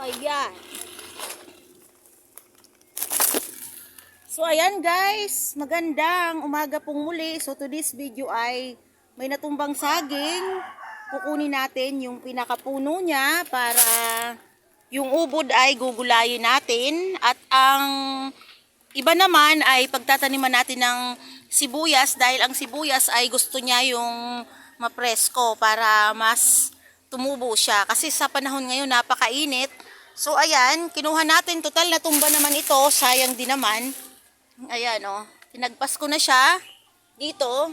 ayan. So, ayan guys. Magandang umaga pong muli. So, today's video ay may natumbang saging. Kukunin natin yung pinakapuno niya para yung ubod ay gugulayin natin. At ang iba naman ay pagtataniman natin ng sibuyas dahil ang sibuyas ay gusto niya yung mapresko para mas tumubo siya. Kasi sa panahon ngayon napakainit. So ayan, kinuha natin. Total natumba naman ito. Sayang din naman. Ayan o. Oh. Tinagpas ko na siya. Dito.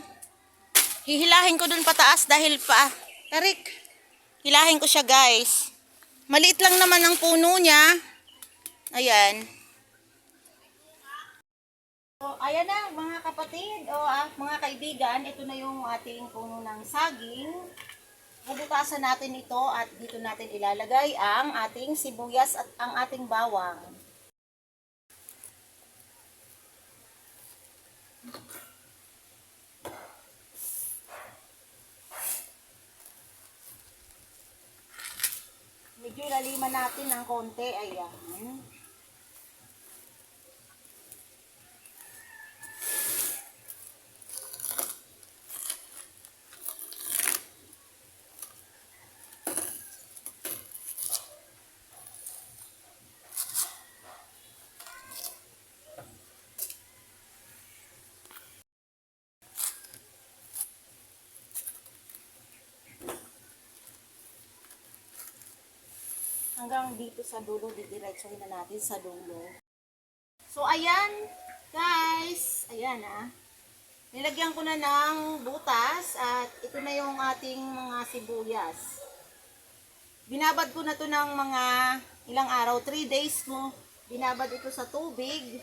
Hihilahin ko dun pataas dahil pa. Tarik. Hilahin ko siya guys. Maliit lang naman ang puno niya. Ayan. So, ayan na mga kapatid o ah, mga kaibigan, ito na yung ating puno ng saging. Bubutasan natin ito at dito natin ilalagay ang ating sibuyas at ang ating bawang. Medyo laliman natin ng konti. Ayan. Hanggang dito sa dulo, didiretsuhin na natin sa dulo. So, ayan, guys, ayan ah. Nilagyan ko na ng butas at ito na yung ating mga sibuyas. Binabad ko na to ng mga ilang araw, 3 days mo. Binabad ito sa tubig.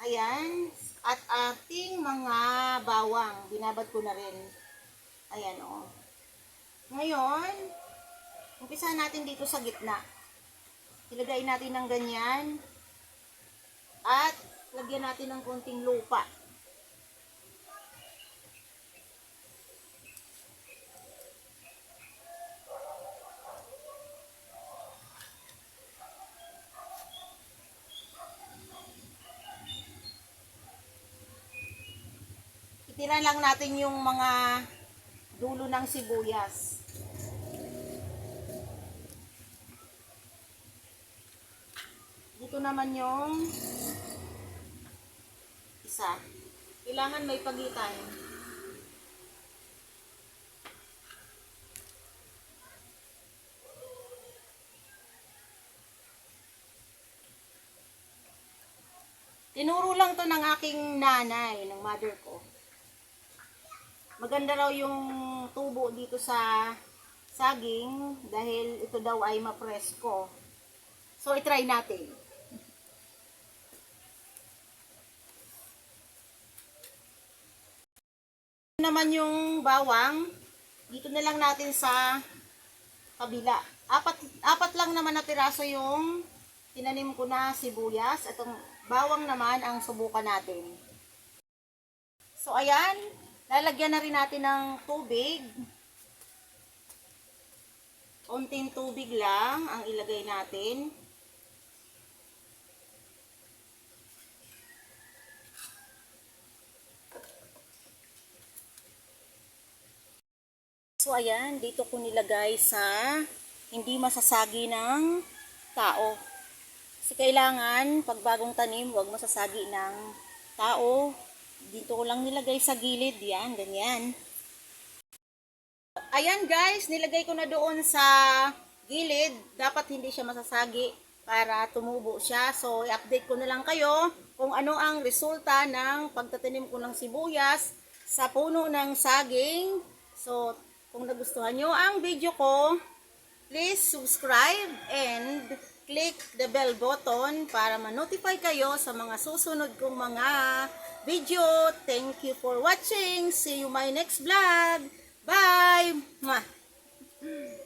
Ayan. At ating mga bawang, binabad ko na rin. Ayan. Oh. Ngayon, Umpisa natin dito sa gitna. Ilagay natin ng ganyan. At lagyan natin ng konting lupa. Itira lang natin yung mga dulo ng sibuyas. Dito naman yung isa. Kailangan may pagitan. Tinuro lang to ng aking nanay, ng mother ko. Maganda raw yung tubo dito sa saging dahil ito daw ay mapresko. So, itry natin. Naman yung bawang, dito na lang natin sa kabila. Apat, apat lang naman na piraso yung tinanim ko na sibuyas. At ang bawang naman ang subukan natin. So, ayan. Lalagyan na rin natin ng tubig. Unting tubig lang ang ilagay natin. So ayan, dito ko nilagay sa hindi masasagi ng tao. Kasi kailangan, pag bagong tanim, huwag masasagi ng tao. Dito ko lang nilagay sa gilid. Yan, ganyan. Ayan guys, nilagay ko na doon sa gilid. Dapat hindi siya masasagi para tumubo siya. So, i-update ko na lang kayo kung ano ang resulta ng pagtatanim ko ng sibuyas sa puno ng saging. So, kung nagustuhan nyo ang video ko, please subscribe and click the bell button para ma-notify kayo sa mga susunod kong mga video. Thank you for watching. See you my next vlog. Bye! Mwah!